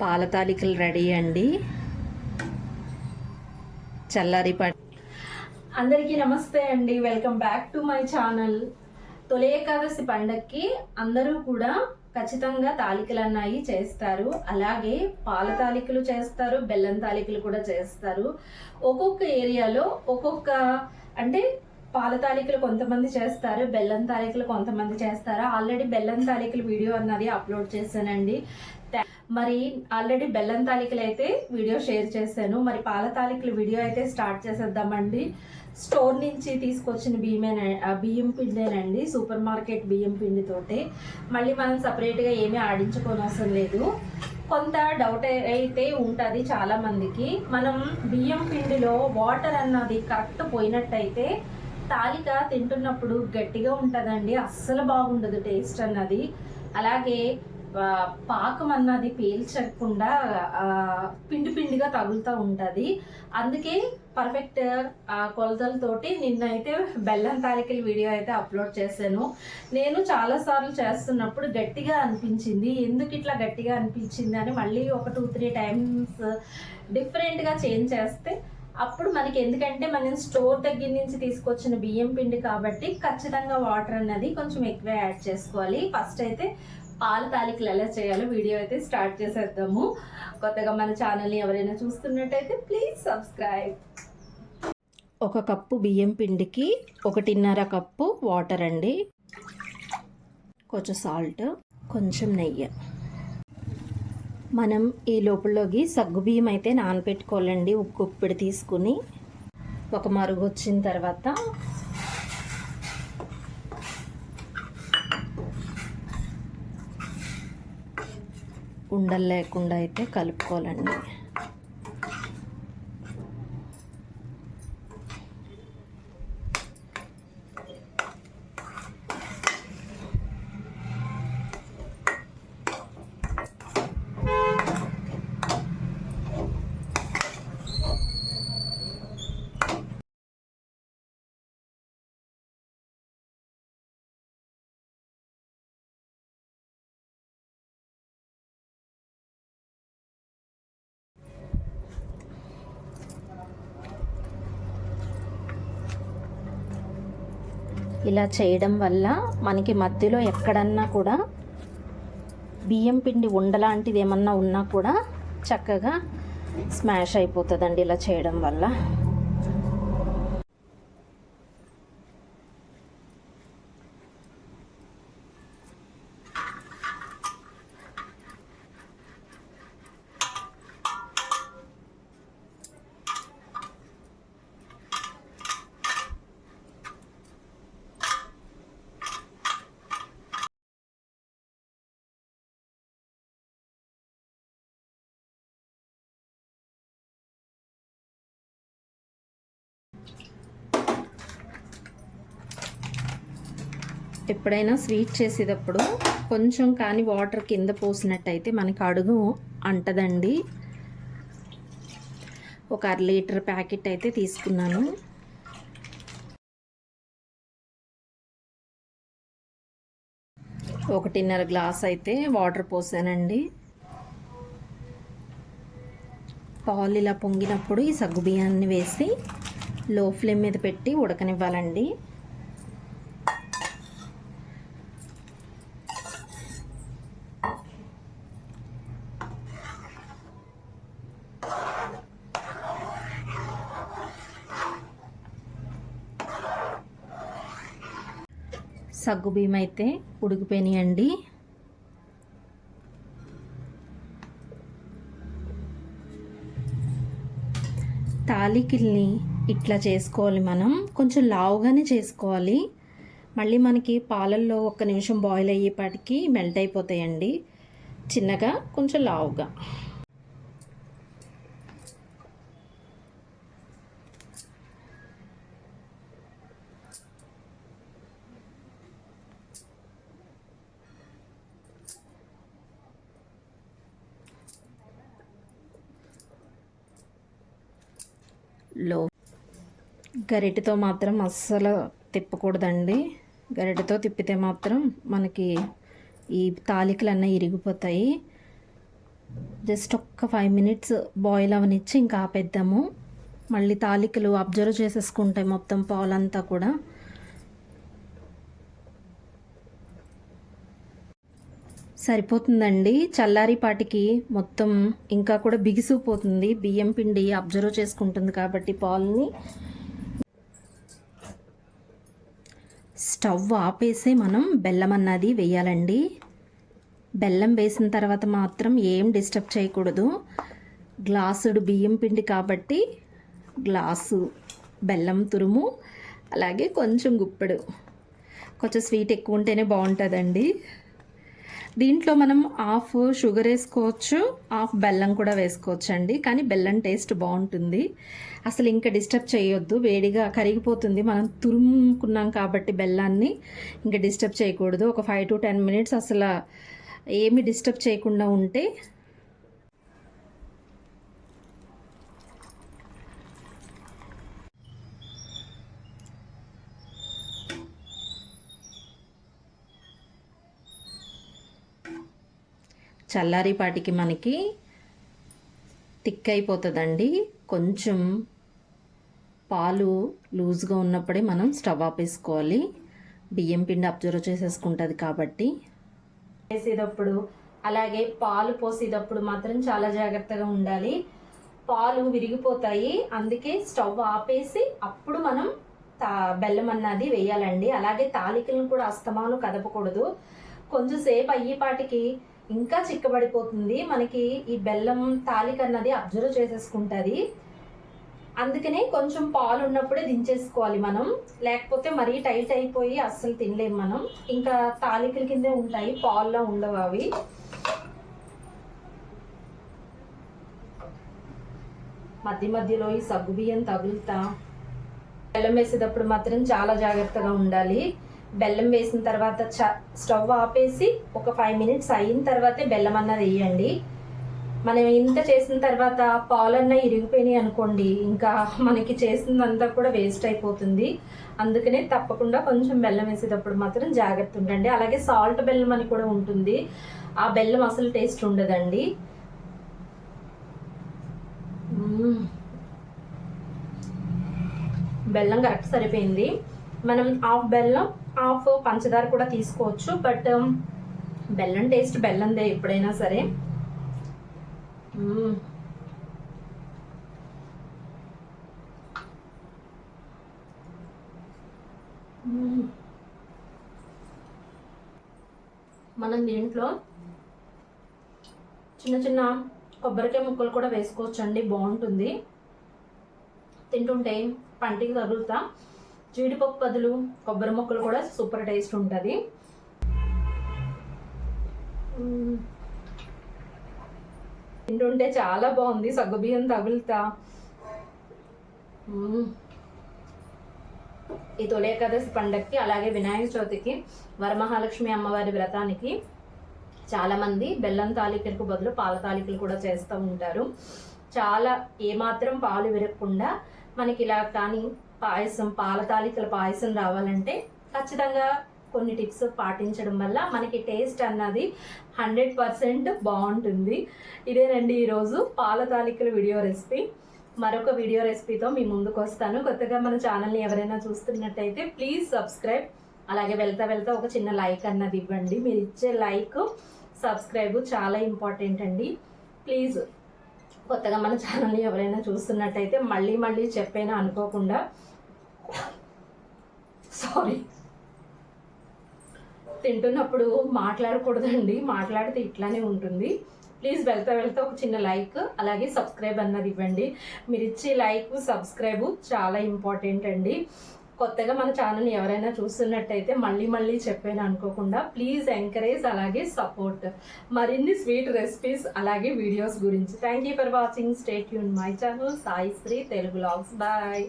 పాల తాలికలు రెడీ అండి. చల్లారి అందరికీ నమస్తే అండి. Welcome back to my channel. తొలి ఏకాదశి పండక్కి అందరూ కూడా ఖచ్చితంగా తాలికలు అన్నాయి చేస్తారు. అలాగే పాల తాలికలు చేస్తారు బెల్లం తాలికలు కూడా చేస్తారు. ఒక్కొక్క ఏరియాలో ఒక్కొక్క అంటే పాల తాలికలు కొంతమంది చేస్తారు బెల్లం తాలికలు కొంతమంది చేస్తారు? ఆల్రెడీ బెల్లం తాలికలు వీడియో అన్నది అప్లోడ్ చేశానండి. మరి ఆల్రెడీ బెల్లం తాలికలు అయితే వీడియో షేర్ చేశాను. మరి పాల తాలికలు వీడియో అయితే స్టార్ట్ చేసేద్దామండి. స్టోర్ నుంచి తీసుకొచ్చిన బియ్యమే బియ్యం పిండేనండి. సూపర్ మార్కెట్ బియ్యం పిండితోటి. మళ్ళీ మనం సపరేట్గా ఏమీ ఆడించుకోనవసరం లేదు. కొంత డౌట్ అయితే ఉంటుంది చాలామందికి. మనం బియ్యం పిండిలో వాటర్ అన్నది కరెక్ట్ పోయినట్టయితే తాలిక తింటున్నప్పుడు గట్టిగా ఉంటుందండి. అస్సలు బాగుండదు టేస్ట్ అన్నది. అలాగే పాకం అన్నది పీల్చకుండా పిండి పిండిగా తగులుతూ ఉంటుంది. అందుకే పర్ఫెక్ట్ కొలతలతోటి నిన్నైతే బెల్లం తారీఖుల వీడియో అయితే అప్లోడ్ చేశాను. నేను చాలాసార్లు చేస్తున్నప్పుడు గట్టిగా అనిపించింది. ఎందుకు ఇట్లా గట్టిగా అనిపించింది అని మళ్ళీ ఒక టూ త్రీ టైమ్స్ డిఫరెంట్గా చేంజ్ చేస్తే అప్పుడు మనకి ఎందుకంటే మనం స్టోర్ దగ్గర నుంచి తీసుకొచ్చిన బియ్యం పిండి కాబట్టి ఖచ్చితంగా వాటర్ అన్నది కొంచెం ఎక్కువ యాడ్ చేసుకోవాలి. ఫస్ట్ అయితే పాల తాలికలు ఎలా చేయాలో వీడియో అయితే స్టార్ట్ చేసేద్దాము. కొత్తగా మన ఛానల్ని ఎవరైనా చూస్తున్నట్టయితే ప్లీజ్ సబ్స్క్రైబ్. ఒక కప్పు బియ్యం పిండికి ఒకటిన్నర కప్పు వాటర్ అండి. కొంచెం సాల్ట్ కొంచెం నెయ్యి. మనం ఈ లోపలలోకి సగ్గు బియ్యం అయితే నానబెట్టుకోవాలండి ఉప్పు ఉప్పిడి తీసుకుని. ఒక మరుగు వచ్చిన తర్వాత ఉండలు లేకుండా అయితే కలుపుకోవాలండి. ఇలా చేయడం వల్ల మనకి మధ్యలో ఎక్కడన్నా కూడా బియ్యం పిండి ఉండలాంటిది ఏమన్నా ఉన్నా కూడా చక్కగా స్మాష్ అయిపోతుందండి ఇలా చేయడం వల్ల. ఎప్పుడైనా స్వీట్ చేసేటప్పుడు కొంచెం కానీ వాటర్ కింద పోసినట్టయితే మనకి అడుగు అంటదండి. ఒక అర లీటర్ ప్యాకెట్ అయితే తీసుకున్నాను. ఒకటిన్నర గ్లాస్ అయితే వాటర్ పోసానండి. పాలు ఇలా పొంగినప్పుడు ఈ సగ్గు బియ్యాన్ని వేసి లో ఫ్లేమ్ మీద పెట్టి ఉడకనివ్వాలండి. సగ్గు బియ్యం అయితే ఉడికిపోయినాయండి. తాలికిల్ని ఇట్లా చేసుకోవాలి మనం. కొంచెం లావుగానే చేసుకోవాలి. మళ్ళీ మనకి పాలల్లో ఒక్క నిమిషం బాయిల్ అయ్యేపాటికి మెల్ట్ అయిపోతాయండి. చిన్నగా కొంచెం లావుగా. లో గరిటెతో మాత్రం అస్సలు తిప్పకూడదండి. గరిటెతో తిప్పితే మాత్రం మనకి ఈ తాలికలన్నీ ఇరిగిపోతాయి. జస్ట్ ఒక్క ఫైవ్ మినిట్స్ బాయిల్ అవనిచ్చి ఇంకా ఆపేద్దాము. మళ్ళీ తాలికలు అబ్జర్వ్ చేసేసుకుంటాయి మొత్తం పాలంతా కూడా. సరిపోతుందండి. చల్లారిపాటికి మొత్తం ఇంకా కూడా బిగిసిపోతుంది. బియ్యం పిండి అబ్జర్వ్ చేసుకుంటుంది కాబట్టి పాలని స్టవ్ ఆపేసి మనం బెల్లం అన్నది వేయాలండి. బెల్లం వేసిన తర్వాత మాత్రం ఏం డిస్టర్బ్ చేయకూడదు. గ్లాసుడు బియ్యం పిండి కాబట్టి గ్లాసు బెల్లం తురుము అలాగే కొంచెం గుప్పెడు. కొంచెం స్వీట్ ఎక్కువ ఉంటేనే బాగుంటుందండి. దీంట్లో మనం హాఫ్ షుగర్ వేసుకోవచ్చు హాఫ్ బెల్లం కూడా వేసుకోవచ్చు అండి కానీ బెల్లం టేస్ట్ బాగుంటుంది. అసలు ఇంకా డిస్టర్బ్ చేయొద్దు. వేడిగా కరిగిపోతుంది. మనం తురుముకున్నాం కాబట్టి బెల్లాన్ని ఇంకా డిస్టర్బ్ చేయకూడదు. ఒక ఫైవ్ టు టెన్ మినిట్స్ అసలు ఏమి డిస్టర్బ్ చేయకుండా ఉంటే చల్లారిపాటికి మనకి థిక్ అయిపోతుందండి కొంచెం పాలు లూజ్గా ఉన్నప్పుడే మనం స్టవ్ ఆపేసుకోవాలి. బియ్యం పిండి అబ్జర్వ్ చేసేసుకుంటుంది కాబట్టి. వేసేటప్పుడు అలాగే పాలు పోసేటప్పుడు మాత్రం చాలా జాగ్రత్తగా ఉండాలి. పాలు విరిగిపోతాయి. అందుకే స్టవ్ ఆపేసి అప్పుడు మనం తా బెల్లం అన్నది వేయాలండి. అలాగే తాలికలను కూడా అస్తమాను కదపకూడదు. కొంచెం సేపు అయ్యేపాటికి ఇంకా చిక్కబడిపోతుంది. మనకి ఈ బెల్లం తాలిక అన్నది అబ్జర్వ్ చేసేసుకుంటుంది. అందుకనే కొంచెం పాలు ఉన్నప్పుడే దించేసుకోవాలి మనం. లేకపోతే మరీ టైట్ అయిపోయి అస్సలు తినలేం మనం. ఇంకా తాలికల కిందే ఉంటాయి పాల్లో ఉండవు అవి. మధ్య మధ్యలో ఈ సగ్గు బియ్యం తగులుతా. బెల్లం వేసేటప్పుడు మాత్రం చాలా జాగ్రత్తగా ఉండాలి. బెల్లం వేసిన తర్వాత చ స్టవ్ ఆపేసి ఒక ఫైవ్ మినిట్స్ అయిన తర్వాతే బెల్లం అన్నది వేయండి. మనం ఇంత చేసిన తర్వాత పాలన్న ఇరిగిపోయినాయి అనుకోండి ఇంకా మనకి చేసిందంతా కూడా వేస్ట్ అయిపోతుంది. అందుకనే తప్పకుండా కొంచెం బెల్లం వేసేటప్పుడు మాత్రం జాగ్రత్త ఉండండి. అలాగే సాల్ట్ బెల్లం అని కూడా ఉంటుంది. ఆ బెల్లం అసలు టేస్ట్ ఉండదండి. బెల్లం కరెక్ట్ సరిపోయింది. మనం హాఫ్ బెల్లం హాఫ్ పంచదార కూడా తీసుకోవచ్చు బట్ um, బెల్లం టేస్ట్ బెల్లందే ఎప్పుడైనా సరే. మనం దీంట్లో చిన్న చిన్న కొబ్బరికాయ ముక్కలు కూడా వేసుకోవచ్చండి బాగుంటుంది. తింటుంటే పంటికి తగులుతా. జీడిపప్పు బదులు కొబ్బరి ముక్కలు కూడా సూపర్ టేస్ట్ ఉంటుంది. తింటుంటే చాలా బాగుంది సగ్గుబియ్యం తగులుతా. ఈ తొలి ఏకాదశి పండగకి అలాగే వినాయక చవితికి వరమహాలక్ష్మి అమ్మవారి వ్రతానికి చాలామంది బెల్లం తాలికలకు బదులు పాల తాలికలు కూడా చేస్తూ ఉంటారు. చాలా ఏమాత్రం పాలు విరగకుండా మనకి ఇలా కానీ పాయసం పాల తాలికల పాయసం రావాలంటే ఖచ్చితంగా కొన్ని టిప్స్ పాటించడం వల్ల మనకి టేస్ట్ అన్నది హండ్రెడ్ పర్సెంట్ బాగుంటుంది. ఇదేనండి ఈరోజు పాల తాలికల వీడియో రెసిపీ. మరొక వీడియో రెసిపీతో మీ ముందుకు వస్తాను. కొత్తగా మన ఛానల్ని ఎవరైనా చూస్తున్నట్టయితే ప్లీజ్ సబ్స్క్రైబ్. అలాగే వెళ్తా వెళ్తా ఒక చిన్న లైక్ అన్నది ఇవ్వండి. మీరు ఇచ్చే లైక్ సబ్స్క్రైబ్ చాలా ఇంపార్టెంట్ అండి. ప్లీజ్ కొత్తగా మన ఛానల్ని ఎవరైనా చూస్తున్నట్టయితే మళ్ళీ మళ్ళీ చెప్పైనా అనుకోకుండా. సారీ తింటున్నప్పుడు మాట్లాడకూడదండి. మాట్లాడితే ఇట్లానే ఉంటుంది. ప్లీజ్ వెళ్తా వెళ్తా ఒక చిన్న లైక్ అలాగే సబ్స్క్రైబ్ అన్నది ఇవ్వండి. మీరు ఇచ్చే లైక్ సబ్స్క్రైబ్ చాలా ఇంపార్టెంట్ అండి. కొత్తగా మన ఛానల్ని ఎవరైనా చూస్తున్నట్టయితే మళ్ళీ మళ్ళీ చెప్పాను అనుకోకుండా ప్లీజ్ ఎంకరేజ్ అలాగే సపోర్ట్ మరిన్ని స్వీట్ రెసిపీస్ అలాగే వీడియోస్ గురించి. Thank you for watching stay Yoon my channel Sai Sri Telugu vlogs bye